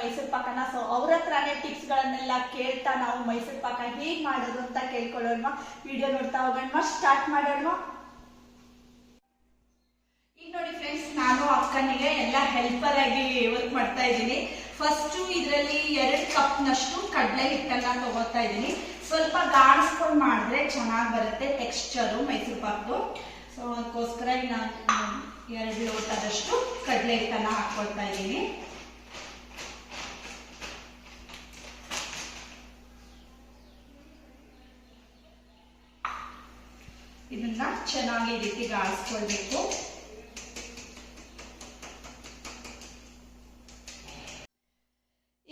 Mysuru ಪಾಕನ so ಅವ್ರ ಹತ್ರನೇ tips ಗಳನ್ನೆಲ್ಲ ಕೇಳ್ತಾ ನಾವು ಮೈಸೂರು ಪಾಕ ಹೇಗ್ ಮಾಡೋದು ಅಂತ ಕೇಳ್ಕೊಳ್ಳೋಣ ವಿಡಿಯೋ ನೋಡ್ತಾ ಹೋಗೋಣ ಸ್ಟಾರ್ಟ್ ಮಾಡೋಣ ಈಗ ನೋಡಿ ಫ್ರೆಂಡ್ಸ್ ನಾನು ಅಕ್ಕನಿಗೆ ಎಲ್ಲ ಹೆಲ್ಪರ್ ಆಗಿ ವರ್ಕ್ ಮಾಡ್ತಾ ಇದ್ದೀನಿ. ಫಸ್ಟ್ ಇದರಲ್ಲಿ ಎರಡು ಕಪ್ ನಷ್ಟು ಕಡಲೆ ಹಿಟ್ಟನ್ನ ತಗೋತಾ ಇದ್ದೀನಿ. ಸ್ವಲ್ಪ ಗಾಣಿಸ್ಕೊಂಡು ಮಾಡಿದ್ರೆ ಚೆನ್ನಾಗಿ ಬರುತ್ತೆ ಟೆಕ್ಸ್ಚರು ಮೈಸೂರು ಪಾಕ್ದು. ಸೊ ಅದಕ್ಕೋಸ್ಕರ ನಾನು ಎರಡು ಲೋಟದಷ್ಟು ಕಡಲೆ ಹಿಟ್ಟನ್ನ ಹಾಕೊಳ್ತಾ ಇದ್ದೀನಿ. ಇದನ್ನ ಚೆನ್ನಾಗಿ ರೀತಿ ಗಾಳಿಸ್ಕೊಳ್ಬೇಕು.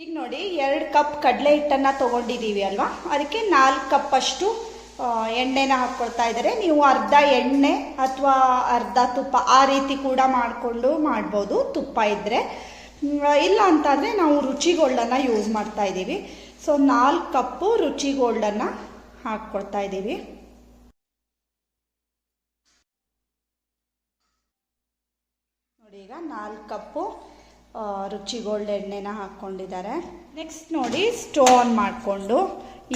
ಈಗ ನೋಡಿ, ಎರಡು ಕಪ್ ಕಡಲೆ ಹಿಟ್ಟನ್ನು ತಗೊಂಡಿದ್ದೀವಿ ಅಲ್ವಾ? ಅದಕ್ಕೆ ನಾಲ್ಕು ಕಪ್ ಅಷ್ಟು ಎಣ್ಣೆನ ಹಾಕ್ಕೊಳ್ತಾ ಇದ್ದಾರೆ. ನೀವು ಅರ್ಧ ಎಣ್ಣೆ ಅಥವಾ ಅರ್ಧ ತುಪ್ಪ, ಆ ರೀತಿ ಕೂಡ ಮಾಡಿಕೊಂಡು ಮಾಡ್ಬೋದು, ತುಪ್ಪ ಇದ್ದರೆ ಇಲ್ಲ ಅಂತಂದರೆ ನಾವು ರುಚಿ ಗೋಲ್ಡನ್ನು ಯೂಸ್ ಮಾಡ್ತಾ ಇದ್ದೀವಿ. ಸೊ ನಾಲ್ಕು ಕಪ್ಪು ರುಚಿ ಗೋಲ್ಡನ್ನು ಹಾಕ್ಕೊಳ್ತಾ ಇದ್ದೀವಿ ನೋಡಿ ಈಗ ನಾಲ್ಕು ಕಪ್ಪು ರುಚಿ ಗೋಲ್ಡ್ ಎಣ್ಣೆನ ಹಾಕ್ಕೊಂಡಿದ್ದಾರೆ. ನೆಕ್ಸ್ಟ್ ನೋಡಿ ಸ್ಟೋವ್ ಆನ್ ಮಾಡಿಕೊಂಡು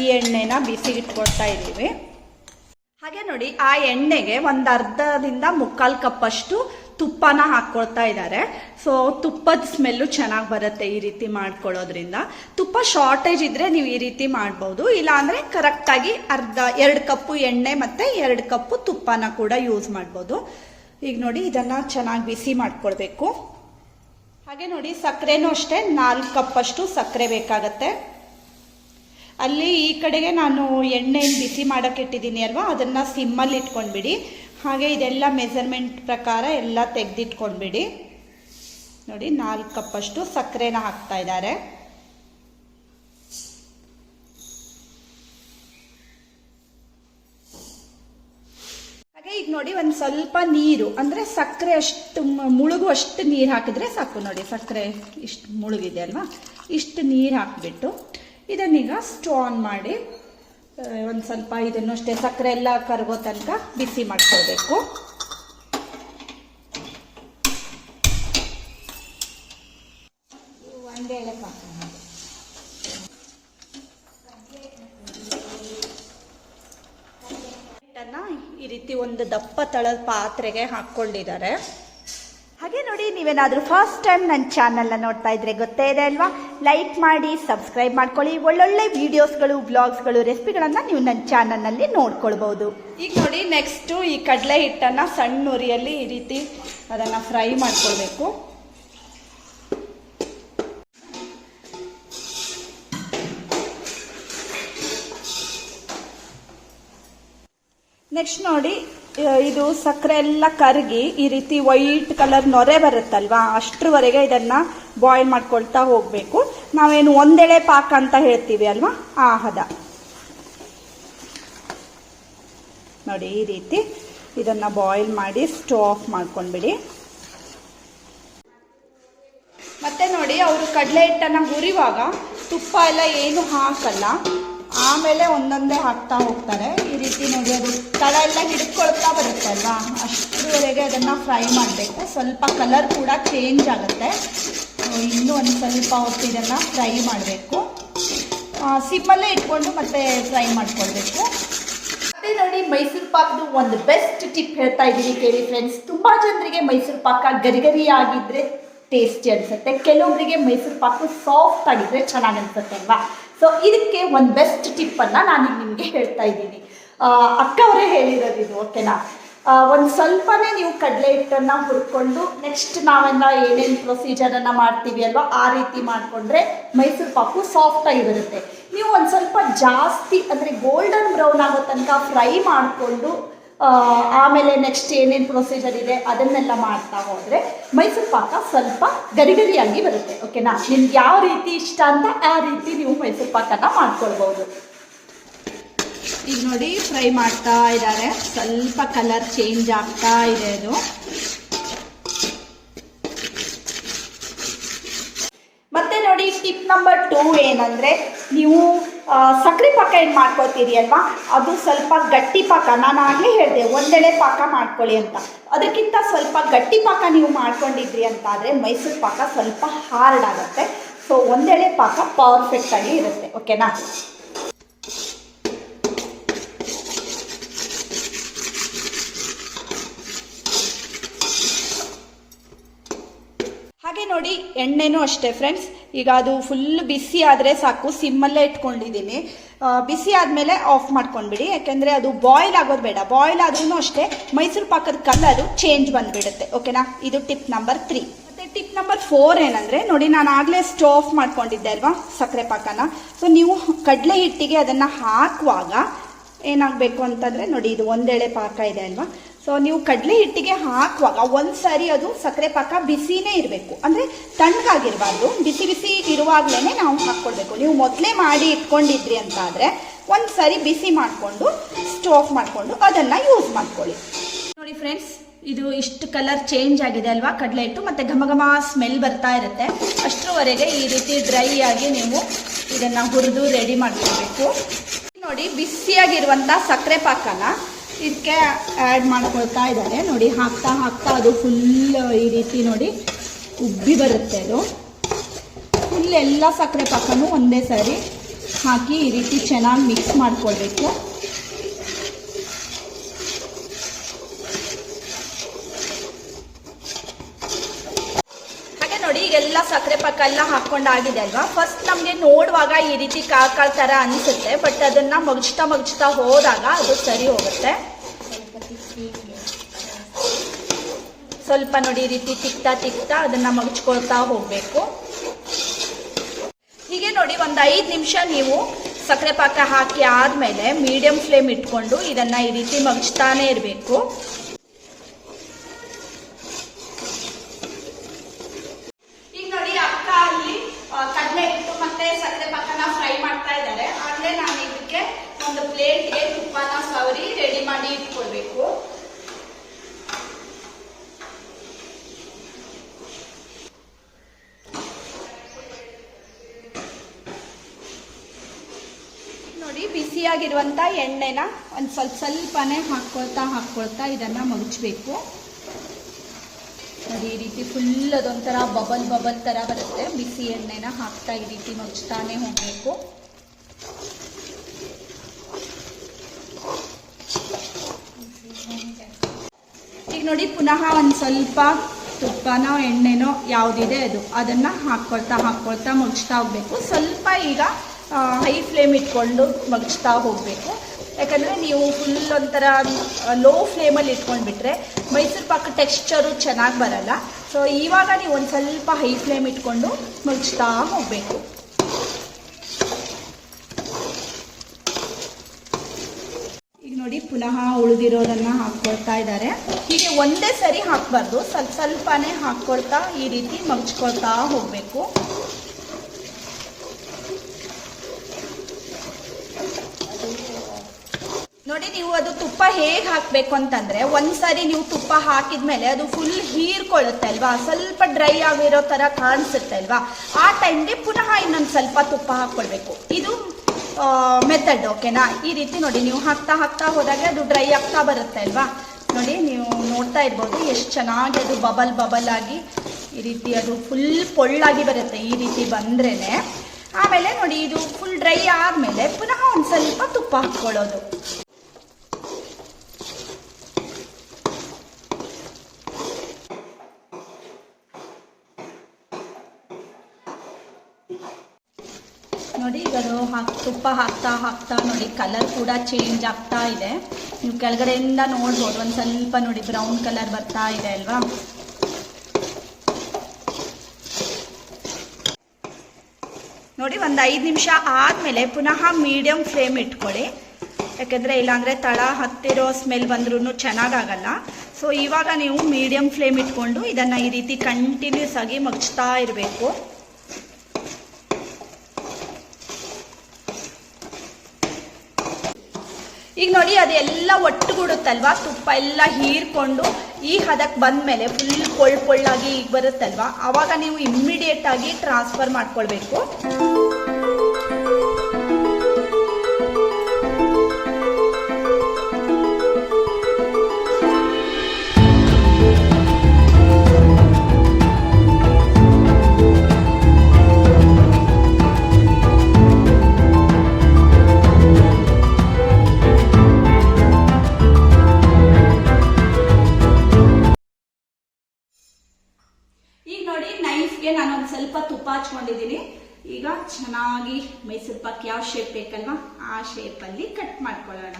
ಈ ಎಣ್ಣೆನ ಬಿಸಿಗಿಟ್ಕೊಳ್ತಾ ಇದ್ದೀವಿ. ಹಾಗೆ ನೋಡಿ, ಆ ಎಣ್ಣೆಗೆ ಒಂದು ಅರ್ಧದಿಂದ ಮುಕ್ಕಾಲು ಕಪ್ಪಷ್ಟು ತುಪ್ಪನ ಹಾಕ್ಕೊಳ್ತಾ ಇದ್ದಾರೆ. ಸೊ ತುಪ್ಪದ ಸ್ಮೆಲ್ಲು ಚೆನ್ನಾಗಿ ಬರುತ್ತೆ ಈ ರೀತಿ ಮಾಡ್ಕೊಳ್ಳೋದ್ರಿಂದ. ತುಪ್ಪ ಶಾರ್ಟೇಜ್ ಇದ್ರೆ ನೀವು ಈ ರೀತಿ ಮಾಡ್ಬೋದು. ಇಲ್ಲ ಅಂದರೆ ಕರೆಕ್ಟಾಗಿ ಅರ್ಧ, ಎರಡು ಕಪ್ಪು ಎಣ್ಣೆ ಮತ್ತು ಎರಡು ಕಪ್ಪು ತುಪ್ಪನ ಕೂಡ ಯೂಸ್ ಮಾಡ್ಬೋದು. ಈಗ ನೋಡಿ ಇದನ್ನು ಚೆನ್ನಾಗಿ ಬಿಸಿ ಮಾಡ್ಕೊಳ್ಬೇಕು. ಹಾಗೆ ನೋಡಿ ಸಕ್ಕರೆನೂ ಅಷ್ಟೇ, ನಾಲ್ಕು ಕಪ್ಪಷ್ಟು ಸಕ್ಕರೆ ಬೇಕಾಗತ್ತೆ. ಅಲ್ಲಿ ಈ ಕಡೆಗೆ ನಾನು ಎಣ್ಣೆ ಬಿಸಿ ಮಾಡೋಕೆ ಇಟ್ಟಿದ್ದೀನಿ ಅಲ್ವಾ, ಅದನ್ನು ಸಿಮ್ಮಲ್ಲಿ ಇಟ್ಕೊಂಡ್ಬಿಡಿ. ಹಾಗೆ ಇದೆಲ್ಲ ಮೆಜರ್ಮೆಂಟ್ ಪ್ರಕಾರ ಎಲ್ಲ ತೆಗೆದಿಟ್ಕೊಂಡ್ಬಿಡಿ. ನೋಡಿ ನಾಲ್ಕು ಕಪ್ಪಷ್ಟು ಸಕ್ಕರೆನ ಹಾಕ್ತಾ ಇದ್ದಾರೆ ಹಾಗೆ ಈಗ ನೋಡಿ ಒಂದು ಸ್ವಲ್ಪ ನೀರು, ಅಂದರೆ ಸಕ್ಕರೆ ಅಷ್ಟು ಮುಳುಗುವಷ್ಟು ನೀರು ಹಾಕಿದ್ರೆ ಸಾಕು ನೋಡಿ. ಸಕ್ಕರೆ ಇಷ್ಟು ಮುಳುಗಿದೆ ಅಲ್ವಾ? ಇಷ್ಟು ನೀರು ಹಾಕಿಬಿಟ್ಟು ಇದನ್ನೀಗ ಸ್ಟೋ ಆನ್ ಮಾಡಿ ಒಂದು ಸ್ವಲ್ಪ ಇದನ್ನು ಅಷ್ಟೇ ಸಕ್ಕರೆ ಎಲ್ಲ ಕರಗೋ ತನಕ ಬಿಸಿ ಮಾಡ್ಕೊಳ್ಬೇಕು ಒಂದೇ ಪಾಕ ಮಾಡಿ ಹಿಟ್ಟನ್ನ ಈ ರೀತಿ ಒಂದು ದಪ್ಪ ತಳದ ಪಾತ್ರೆಗೆ ಹಾಕ್ಕೊಂಡಿದ್ದಾರೆ. ಹಾಗೆ ನೋಡಿ ನೀವೇನಾದರೂ ಫಸ್ಟ್ ಟೈಮ್ ನನ್ನ ಚಾನಲ್ನ ನೋಡ್ತಾ ಇದ್ರೆ ಗೊತ್ತೇ ಇದೆ ಅಲ್ವಾ? ಲೈಕ್ ಮಾಡಿ ಸಬ್ಸ್ಕ್ರೈಬ್ ಮಾಡ್ಕೊಳ್ಳಿ. ಒಳ್ಳೊಳ್ಳೆ ವಿಡಿಯೋಸ್ಗಳು ಬ್ಲಾಗ್ಸ್ಗಳು ರೆಸಿಪಿಗಳನ್ನು ನೀವು ನನ್ನ ಚಾನಲ್ನಲ್ಲಿ ನೋಡ್ಕೊಳ್ಬೋದು. ಈಗ ನೋಡಿ ನೆಕ್ಸ್ಟು ಈ ಕಡಲೆ ಹಿಟ್ಟನ್ನು ಸಣ್ಣ ಉರಿಯಲ್ಲಿ ಈ ರೀತಿ ಅದನ್ನು ಫ್ರೈ ಮಾಡ್ಕೊಳ್ಬೇಕು. ನೆಕ್ಸ್ಟ್ ನೋಡಿ ಇದು ಸಕ್ಕರೆ ಎಲ್ಲ ಕರಗಿ ಈ ರೀತಿ ವೈಟ್ ಕಲರ್ ನೊರೆ ಬರುತ್ತಲ್ವಾ, ಅಷ್ಟರವರೆಗೆ ಇದನ್ನ ಬಾಯ್ಲ್ ಮಾಡ್ಕೊಳ್ತಾ ಹೋಗ್ಬೇಕು. ನಾವೇನು ಒಂದೆಳೆ ಪಾಕ ಅಂತ ಹೇಳ್ತೀವಿ ಅಲ್ವಾ, ಆ ಹದ. ನೋಡಿ, ಈ ರೀತಿ ಇದನ್ನ ಬಾಯ್ಲ್ ಮಾಡಿ ಸ್ಟವ್ ಆಫ್ ಮಾಡ್ಕೊಂಡ್ಬಿಡಿ. ಮತ್ತೆ ನೋಡಿ, ಅವರು ಕಡಲೆ ಹಿಟ್ಟನ್ನ ಹುರಿವಾಗ ತುಪ್ಪ ಎಲ್ಲ ಏನು ಹಾಕಲ್ಲ. ಆಮೇಲೆ ಒಂದೊಂದೇ ಹಾಕ್ತಾ ಹೋಗ್ತಾರೆ. ಈ ರೀತಿ ನೋಡಿ ಅದು ತಳ ಎಲ್ಲ ಹಿಡ್ಕೊಳ್ತಾ ಬರುತ್ತೆ ಅಲ್ವಾ? ಅಷ್ಟರವರೆಗೆ ಅದನ್ನು ಫ್ರೈ ಮಾಡಬೇಕು. ಸ್ವಲ್ಪ ಕಲರ್ ಕೂಡ ಚೇಂಜ್ ಆಗುತ್ತೆ. ಇನ್ನೂ ಒಂದು ಸ್ವಲ್ಪ ಹೊತ್ತು ಇದನ್ನು ಫ್ರೈ ಮಾಡಬೇಕು. ಸಿಮ್ಮಲ್ಲೇ ಇಟ್ಕೊಂಡು ಮತ್ತೆ ಫ್ರೈ ಮಾಡ್ಕೊಳ್ಬೇಕು. ಮತ್ತೆ ನೋಡಿ, ಮೈಸೂರು ಪಾಕ್ದು ಒಂದು ಬೆಸ್ಟ್ ಟಿಪ್ ಹೇಳ್ತಾ ಇದ್ದೀನಿ ಕೇಳಿ ಫ್ರೆಂಡ್ಸ್ ತುಂಬ ಜನರಿಗೆ ಮೈಸೂರು ಪಾಕ ಗರಿಗರಿ ಗರಿ ಆಗಿದ್ರೆ ಟೇಸ್ಟಿ ಅನಿಸುತ್ತೆ. ಕೆಲವೊಬ್ಬರಿಗೆ ಮೈಸೂರು ಪಾಕು ಸಾಫ್ಟ್ ಆಗಿದ್ರೆ ಚೆನ್ನಾಗಿ ಅನ್ಸುತ್ತೆ ಅಲ್ವಾ? ಸೊ ಇದಕ್ಕೆ ಒಂದು ಬೆಸ್ಟ್ ಟಿಪ್ಪನ್ನು ನಾನು ನಾನು ನಿಮಗೆ ಹೇಳ್ತಾ ಇದ್ದೀನಿ. ಅಕ್ಕವರೇ ಹೇಳಿರೋದು ಇದು ಓಕೆನಾ ಒಂದು ಸ್ವಲ್ಪನೇ ನೀವು ಕಡಲೆ ಹಿಟ್ಟನ್ನು ಹುರ್ಕೊಂಡು ನೆಕ್ಸ್ಟ್ ನಾವೆಲ್ಲ ಏನೇನು ಪ್ರೊಸೀಜರನ್ನು ಮಾಡ್ತೀವಿ ಅಲ್ವಾ, ಆ ರೀತಿ ಮಾಡಿಕೊಂಡ್ರೆ ಮೈಸೂರು ಪಾಕು ಸಾಫ್ಟಾಗಿ ಬರುತ್ತೆ. ನೀವು ಒಂದು ಸ್ವಲ್ಪ ಜಾಸ್ತಿ, ಅಂದರೆ ಗೋಲ್ಡನ್ ಬ್ರೌನ್ ಆಗೋ ತನಕ ಫ್ರೈ ಮಾಡಿಕೊಂಡು ಆಮೇಲೆ ನೆಕ್ಸ್ಟ್ ಏನೇನು ಪ್ರೊಸೀಜರ್ ಇದೆ, ಅದನ್ನೆಲ್ಲ ಮಾಡ್ತಾ ಹೋದರೆ ಮೈಸೂರು ಪಾಕ ಸ್ವಲ್ಪ ಗರಿ ಗರಿಯಾಗಿ ಬರುತ್ತೆ ಓಕೆನಾ ನಿಮ್ಗೆ ಯಾವ ರೀತಿ ಇಷ್ಟ ಅಂತ ಆ ರೀತಿ ನೀವು ಮೈಸೂರು ಪಾಕನ ಮಾಡ್ಕೊಳ್ಬೋದು ಈಗ ನೋಡಿ, ಫ್ರೈ ಮಾಡ್ತಾ ಇದ್ದಾರೆ. ಸ್ವಲ್ಪ ಕಲರ್ ಚೇಂಜ್ ಆಗ್ತಾ ಇದೆ ಅದು ಮತ್ತೆ ನೋಡಿ ನಂಬರ್ ಟೂ ಏನಂದರೆ ನೀವು ಸಕ್ಕರೆ ಪಾಕ ಏನು ಮಾಡ್ಕೊಳ್ತೀರಿ ಅಲ್ವಾ? ಅದು ಸ್ವಲ್ಪ ಗಟ್ಟಿ ಪಾಕ, ನಾನು ಆಗಲೇ ಹೇಳಿದೆ, ಒಂದೆಳೆ ಪಾಕ ಮಾಡ್ಕೊಳ್ಳಿ ಅಂತ. ಅದಕ್ಕಿಂತ ಸ್ವಲ್ಪ ಗಟ್ಟಿ ಪಾಕ ನೀವು ಮಾಡ್ಕೊಂಡಿದ್ರಿ ಅಂತ ಆದರೆ ಮೈಸೂರು ಪಾಕ ಸ್ವಲ್ಪ ಹಾರ್ಡ್ ಆಗುತ್ತೆ. ಸೊ ಒಂದೆಳೆ ಪಾಕ ಪರ್ಫೆಕ್ಟಾಗಿ ಇರುತ್ತೆ ಓಕೆನಾ ಹಾಗೆ ನೋಡಿ, ಎಣ್ಣೆನೂ ಅಷ್ಟೇ ಫ್ರೆಂಡ್ಸ್ ಈಗ ಅದು ಫುಲ್ ಬಿಸಿ ಆದರೆ ಸಾಕು ಸಿಮ್ಮಲ್ಲೇ ಇಟ್ಕೊಂಡಿದ್ದೀನಿ. ಬಿಸಿ ಆದಮೇಲೆ ಆಫ್ ಮಾಡ್ಕೊಂಡ್ಬಿಡಿ, ಯಾಕೆಂದರೆ ಅದು ಬಾಯ್ಲ್ ಆಗೋದು ಬೇಡ. ಬಾಯ್ಲ್ ಆದ್ರೂ ಅಷ್ಟೇ, ಮೈಸೂರು ಪಾಕದ ಕಲರು ಚೇಂಜ್ ಬಂದುಬಿಡುತ್ತೆ. ಓಕೆನಾ ಇದು ಟಿಪ್ ನಂಬರ್ ತ್ರೀ ಮತ್ತು ಟಿಪ್ ನಂಬರ್ ಫೋರ್ ಏನಂದರೆ, ನೋಡಿ ನಾನು ಆಗಲೇ ಸ್ಟವ್ ಆಫ್ ಮಾಡ್ಕೊಂಡಿದ್ದೆ ಅಲ್ವಾ, ಸಕ್ಕರೆ ಪಾಕನ. ಸೊ ನೀವು ಕಡಲೆ ಹಿಟ್ಟಿಗೆ ಅದನ್ನು ಹಾಕುವಾಗ ಏನಾಗಬೇಕು ಅಂತಂದರೆ, ನೋಡಿ ಇದು ಒಂದೆಳೆ ಪಾಕ ಇದೆ ಅಲ್ವಾ ಸೊ ನೀವು ಕಡಲೆ ಹಿಟ್ಟಿಗೆ ಹಾಕುವಾಗ ಒಂದು ಸಾರಿ ಅದು ಸಕ್ಕರೆ ಪಾಕ ಬಿಸಿನೇ ಇರಬೇಕು. ಅಂದರೆ ತಣ್ಣಗಾಗಿರಬಾರ್ದು. ಬಿಸಿ ಬಿಸಿ ಇರುವಾಗಲೇ ನಾವು ಹಾಕ್ಕೊಳ್ಬೇಕು ನೀವು ಮೊದಲೇ ಮಾಡಿ ಇಟ್ಕೊಂಡಿದ್ರಿ ಅಂತ ಆದರೆ ಒಂದು ಸಾರಿ ಬಿಸಿ ಮಾಡಿಕೊಂಡು ಸ್ಟೋಕ್ ಮಾಡಿಕೊಂಡು ಅದನ್ನು ಯೂಸ್ ಮಾಡ್ಕೊಳ್ಳಿ. ನೋಡಿ ಫ್ರೆಂಡ್ಸ್, ಇದು ಇಷ್ಟು ಕಲರ್ ಚೇಂಜ್ ಆಗಿದೆ ಅಲ್ವಾ ಕಡಲೆ ಹಿಟ್ಟು? ಮತ್ತು ಘಮ ಘಮ ಸ್ಮೆಲ್ ಬರ್ತಾ ಇರುತ್ತೆ. ಅಷ್ಟರವರೆಗೆ ಈ ರೀತಿ ಡ್ರೈ ಆಗಿ ನೀವು ಇದನ್ನು ಹುರಿದು ರೆಡಿ ಮಾಡ್ಕೊಳ್ಬೇಕು. ನೋಡಿ ಬಿಸಿಯಾಗಿರುವಂಥ ಸಕ್ಕರೆ ಪಾಕನ ಇದಕ್ಕೆ ಆ್ಯಡ್ ಮಾಡ್ಕೊಳ್ತಾ ಇದ್ದಾರೆ. ನೋಡಿ, ಹಾಕ್ತಾ ಹಾಕ್ತಾ ಅದು ಫುಲ್ ಈ ರೀತಿ ನೋಡಿ ಉಬ್ಬಿ ಬರುತ್ತೆ ಅದು. ಫುಲ್ ಎಲ್ಲ ಸಕ್ಕರೆ ಪಾಕನೂ ಒಂದೇ ಸಾರಿ ಹಾಕಿ ಈ ರೀತಿ ಚೆನ್ನಾಗಿ ಮಿಕ್ಸ್ ಮಾಡ್ಕೊಳ್ಬೇಕು. ಈಗೆಲ್ಲ ಸಕ್ಕರೆ ಪಾಕ ಎಲ್ಲ ಹಾಕೊಂಡಾಗಿದೆ ಅಲ್ವಾ? ಫಸ್ಟ್ ನಮಗೆ ನೋಡುವಾಗ ಈ ರೀತಿ ಕಾಳ್ ತರ ಥರ ಅನಿಸುತ್ತೆ ಬಟ್ ಅದನ್ನ ಮಗಚ್ತಾ ಮಗಚ್ತಾ ಹೋದಾಗ ಅದು ಸರಿ ಹೋಗುತ್ತೆ. ಸ್ವಲ್ಪ ನೋಡಿ ರೀತಿ ತಿಕ್ತಾ ತಿಕ್ತಾ ಅದನ್ನ ಮಗಚ್ಕೊಳ್ತಾ ಹೋಗಬೇಕು. ಹೀಗೆ ನೋಡಿ ಒಂದು ಐದು ನಿಮಿಷ ನೀವು ಸಕ್ಕರೆ ಪಾಕ ಹಾಕಿ ಆದಮೇಲೆ ಮೀಡಿಯಂ ಫ್ಲೇಮ್ ಇಟ್ಕೊಂಡು ಇದನ್ನ ಈ ರೀತಿ ಮಗಚ್ತಾನೆ ಇರಬೇಕು ಈಗ ನೋಡಿ ಅಕ್ಕ ಅಲ್ಲಿ ಆ, ಕಡಲೆ ಹಿಟ್ಟು ಮತ್ತೆ ಸಕ್ಕರೆ ಪಾಕನ ಫ್ರೈ ಮಾಡ್ತಾ ಇದ್ದಾರೆ ಆಗಲೇ ನಾನು ಇದಕ್ಕೆ ಒಂದು ಪ್ಲೇಟ್ಗೆ ತುಪ್ಪನ ಸವರಿ ರೆಡಿ ಮಾಡಿ ಇಟ್ಕೊಳ್ಬೇಕು ನೋಡಿ ಬಿಸಿಯಾಗಿರುವಂಥ ಎಣ್ಣೆನ ಒಂದು ಸ್ವಲ್ಪ ಸ್ವಲ್ಪನೇ ಹಾಕ್ಕೊಳ್ತಾ ಹಾಕ್ಕೊಳ್ತಾ ಇದನ್ನು ಮಗುಚಬೇಕು ನೋಡಿ, ಈ ರೀತಿ ಫುಲ್ ಅದೊಂಥರ ಬಬಲ್ ಬಬಲ್ ಥರ ಬರುತ್ತೆ. ಬಿಸಿ ಎಣ್ಣೆನ ಹಾಕ್ತಾ ಈ ರೀತಿ ಮಗ್ಚ್ತಾನೆ ಹೋಗಬೇಕು. ಈಗ ನೋಡಿ, ಪುನಃ ಒಂದು ಸ್ವಲ್ಪ ತುಪ್ಪನೋ ಎಣ್ಣೆನೋ ಯಾವುದಿದೆ ಅದು, ಅದನ್ನು ಹಾಕ್ಕೊಳ್ತಾ ಹಾಕ್ಕೊಳ್ತಾ ಮುಚ್ಚತಾ ಹೋಗಬೇಕು. ಸ್ವಲ್ಪ ಈಗ ಹೈ ಫ್ಲೇಮ್ ಇಟ್ಕೊಂಡು ಮಗ್ಚ್ತಾ ಹೋಗಬೇಕು. ಯಾಕಂದರೆ ನೀವು ಫುಲ್ ಒಂಥರ ಲೋ ಫ್ಲೇಮಲ್ಲಿ ಇಟ್ಕೊಂಡ್ಬಿಟ್ರೆ ಮೈಸೂರು ಪಾಕ ಟೆಕ್ಸ್ಚರು ಚೆನ್ನಾಗಿ ಬರಲ್ಲ. ಸೊ ಇವಾಗ ನೀವು ಒಂದು ಸ್ವಲ್ಪ ಹೈ ಫ್ಲೇಮ್ ಇಟ್ಕೊಂಡು ಮಗ್ಚ್ತಾ ಹೋಗಬೇಕು. ಈಗ ನೋಡಿ ಪುನಃ ಉಳಿದಿರೋದನ್ನ ಹಾಕ್ಕೊಳ್ತಾ ಇದ್ದಾರೆ. ಹೀಗೆ ಒಂದೇ ಸರಿ ಹಾಕಬಾರ್ದು. ಸ್ವಲ್ಪ ಸ್ವಲ್ಪನೇ ಹಾಕ್ಕೊಳ್ತಾ ಈ ರೀತಿ ಮಗ್ಚ್ಕೊಳ್ತಾ ಹೋಗಬೇಕು. ನೋಡಿ ನೀವು ಅದು ತುಪ್ಪ ಹೇಗೆ ಹಾಕಬೇಕು ಅಂತಂದ್ರೆ ಒಂದ್ಸರಿ ನೀವು ತುಪ್ಪ ಹಾಕಿದ್ಮೇಲೆ ಅದು ಫುಲ್ ಹೀರ್ಕೊಳ್ಳುತ್ತೆ ಅಲ್ವಾ? ಸ್ವಲ್ಪ ಡ್ರೈ ಆಗಿರೋ ಥರ ಕಾಣಿಸುತ್ತೆ ಅಲ್ವಾ? ಆ ಟೈಮ್ಗೆ ಪುನಃ ಇನ್ನೊಂದು ಸ್ವಲ್ಪ ತುಪ್ಪ ಹಾಕ್ಕೊಳ್ಬೇಕು. ಇದು ಮೆಥಡ್ ಓಕೆನಾ ಈ ರೀತಿ ನೋಡಿ, ನೀವು ಹಾಕ್ತಾ ಹಾಕ್ತಾ ಹೋದಾಗ ಅದು ಡ್ರೈ ಆಗ್ತಾ ಬರುತ್ತೆ ಅಲ್ವಾ? ನೋಡಿ, ನೀವು ನೋಡ್ತಾ ಇರ್ಬೋದು ಎಷ್ಟು ಚೆನ್ನಾಗಿ ಅದು ಬಬಲ್ ಬಬಲ್ ಆಗಿ ಈ ರೀತಿ ಅದು ಫುಲ್ ಪೊಳ್ಳಾಗಿ ಬರುತ್ತೆ ಈ ರೀತಿ ಬಂದ್ರೇ ಆಮೇಲೆ ನೋಡಿ, ಇದು ಫುಲ್ ಡ್ರೈ ಆದಮೇಲೆ ಪುನಃ ಒಂದು ಸ್ವಲ್ಪ ತುಪ್ಪ ಹಾಕ್ಕೊಳ್ಳೋದು. ನೋಡಿ ಈಗ ಅದು ಹಾಕ್ ತುಪ್ಪ ಹಾಕ್ತಾ ಹಾಕ್ತಾ ನೋಡಿ ಕಲರ್ ಕೂಡ ಚೇಂಜ್ ಆಗ್ತಾ ಇದೆ. ನೀವು ಕೆಳಗಡೆಯಿಂದ ನೋಡ್ಬೋದು, ಒಂದು ಸ್ವಲ್ಪ ನೋಡಿ ಬ್ರೌನ್ ಕಲರ್ ಬರ್ತಾ ಇದೆ ಅಲ್ವಾ? ನೋಡಿ ಒಂದು ಐದು ನಿಮಿಷ ಆದಮೇಲೆ ಪುನಃ ಮೀಡಿಯಂ ಫ್ಲೇಮ್ ಇಟ್ಕೊಳ್ಳಿ. ಯಾಕೆಂದರೆ ಇಲ್ಲಾಂದರೆ ತಳ ಹತ್ತಿರೋ ಸ್ಮೆಲ್ ಬಂದ್ರೂ ಚೆನ್ನಾಗಾಗಲ್ಲ. ಸೊ ಇವಾಗ ನೀವು ಮೀಡಿಯಂ ಫ್ಲೇಮ್ ಇಟ್ಕೊಂಡು ಇದನ್ನು ಈ ರೀತಿ ಕಂಟಿನ್ಯೂಸ್ ಆಗಿ ಮಗ್ಚ್ತಾ ಇರಬೇಕು. ಈಗ ನೋಡಿ, ಅದೆಲ್ಲ ಒಟ್ಟುಗೂಡುತ್ತಲ್ವಾ? ತುಪ್ಪ ಎಲ್ಲ ಹೀರ್ಕೊಂಡು ಈ ಹದಕ್ಕೆ ಬಂದಮೇಲೆ ಫುಲ್ ಕೊಳ್ ಕೊಳ್ಳಾಗಿ ಈಗ ಬರುತ್ತಲ್ವಾ? ಆವಾಗ ನೀವು ಇಮ್ಮಿಡಿಯೇಟ್ ಆಗಿ ಟ್ರಾನ್ಸ್ಫರ್ ಮಾಡ್ಕೊಳ್ಬೇಕು. ತುಪ್ಪ ಈಗ ಚೆನ್ನಾಗಿ ಮೈಸೂರು ಪಾಕ್ ಯಾವ ಶೇಪ್ ಬೇಕಲ್ವಾ? ಆ ಶೇಪಲ್ಲಿ ಕಟ್ ಮಾಡ್ಕೊಳ್ಳೋಣ.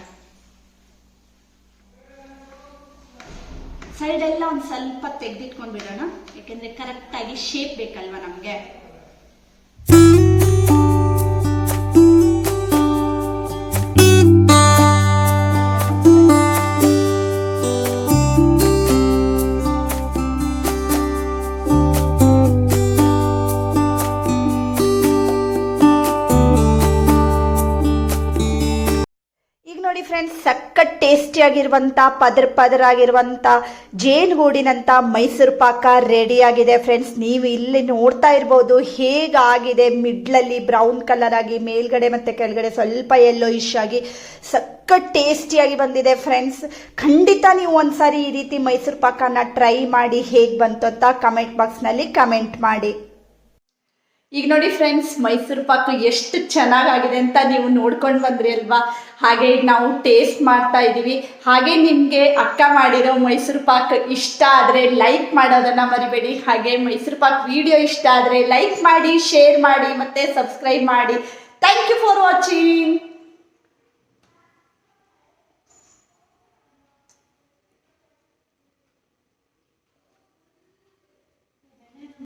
ಸೈಡ್ ಎಲ್ಲ ಒಂದು ಸ್ವಲ್ಪ ತೆಗೆದಿಟ್ಕೊಂಡು ಬಿಡೋಣ ಯಾಕೆಂದ್ರೆ ಕರೆಕ್ಟ್ ಆಗಿ ಶೇಪ್ ಬೇಕಲ್ವಾ ನಮಗೆ? ಟೇಸ್ಟಿಯಾಗಿರುವಂಥ ಪದರ್ ಪದರಾಗಿರುವಂಥ ಜೇನುಗೂಡಿನಂಥ ಮೈಸೂರು ಪಾಕ ರೆಡಿ ಆಗಿದೆ ಫ್ರೆಂಡ್ಸ್ ನೀವು ಇಲ್ಲಿ ನೋಡ್ತಾ ಇರ್ಬೋದು ಹೇಗಾಗಿದೆ ಮಿಡ್ಲಲ್ಲಿ ಬ್ರೌನ್ ಕಲರ್ ಆಗಿ, ಮೇಲ್ಗಡೆ ಮತ್ತು ಕೆಳಗಡೆ ಸ್ವಲ್ಪ ಎಲ್ಲೋ ಇಶ್ ಆಗಿ, ಸಖತ್ ಟೇಸ್ಟಿಯಾಗಿ ಬಂದಿದೆ ಫ್ರೆಂಡ್ಸ್ ಖಂಡಿತ ನೀವು ಒಂದ್ಸಾರಿ ಈ ರೀತಿ ಮೈಸೂರು ಪಾಕನ ಟ್ರೈ ಮಾಡಿ ಹೇಗೆ ಬಂತು ಅಂತ ಕಮೆಂಟ್ ಬಾಕ್ಸ್ನಲ್ಲಿ ಕಮೆಂಟ್ ಮಾಡಿ. ಈಗ ನೋಡಿ ಫ್ರೆಂಡ್ಸ್ ಮೈಸೂರು ಪಾಕ್ ಎಷ್ಟು ಚೆನ್ನಾಗಾಗಿದೆ ಅಂತ ನೀವು ನೋಡ್ಕೊಂಡು ಬಂದ್ರಿ ಅಲ್ವಾ? ಹಾಗೆ ಈಗ ನಾವು ಟೇಸ್ಟ್ ಮಾಡ್ತಾ ಇದ್ದೀವಿ. ಹಾಗೆ ನಿಮಗೆ ಅಕ್ಕ ಮಾಡಿರೋ ಮೈಸೂರು ಪಾಕ್ ಇಷ್ಟ ಆದರೆ ಲೈಕ್ ಮಾಡೋದನ್ನ ಮರಿಬೇಡಿ. ಹಾಗೆ ಮೈಸೂರು ಪಾಕ್ ವಿಡಿಯೋ ಇಷ್ಟ ಆದರೆ ಲೈಕ್ ಮಾಡಿ ಶೇರ್ ಮಾಡಿ ಮತ್ತು ಸಬ್ಸ್ಕ್ರೈಬ್ ಮಾಡಿ. Thank you for watching